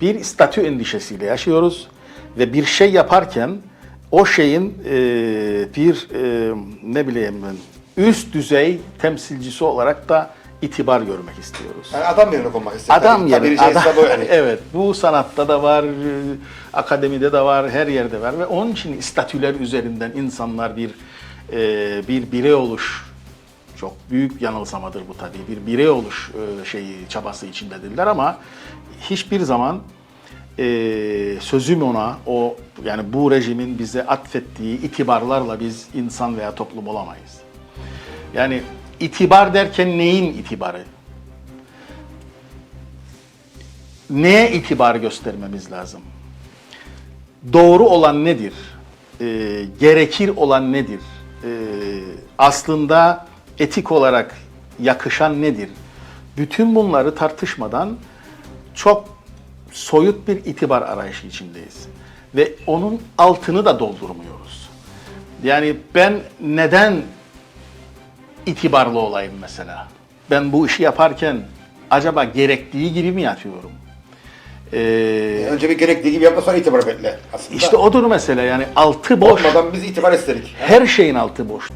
bir statü endişesiyle yaşıyoruz ve bir şey yaparken o şeyin e, bir e, ne bileyim ben üst düzey temsilcisi olarak da itibar görmek istiyoruz. Yani adam yerine konmak istedim. Adam Tabii yeri, bir şey adam, yani. evet bu sanatta da var, e, akademide de var, her yerde var ve onun için statüler üzerinden insanlar bir e, bir birey oluş çok büyük yanılsamadır bu tabii. Bir birey oluş e, şeyi çabası içindedirler ama hiçbir zaman e, sözüm ona o yani bu rejimin bize atfettiği itibarlarla biz insan veya toplum olamayız. Yani itibar derken neyin itibarı? Neye itibar göstermemiz lazım? Doğru olan nedir? Ee, gerekir olan nedir? Ee, aslında etik olarak yakışan nedir? Bütün bunları tartışmadan çok soyut bir itibar arayışı içindeyiz. Ve onun altını da doldurmuyoruz. Yani ben neden itibarlı olayım mesela? Ben bu işi yaparken acaba gerektiği gibi mi yapıyorum? Ee, Önce bir gerektiği gibi yapma sonra itibar bekle. Aslında işte odur mesele yani altı boş. olmadan biz itibar istedik. Her şeyin altı boş.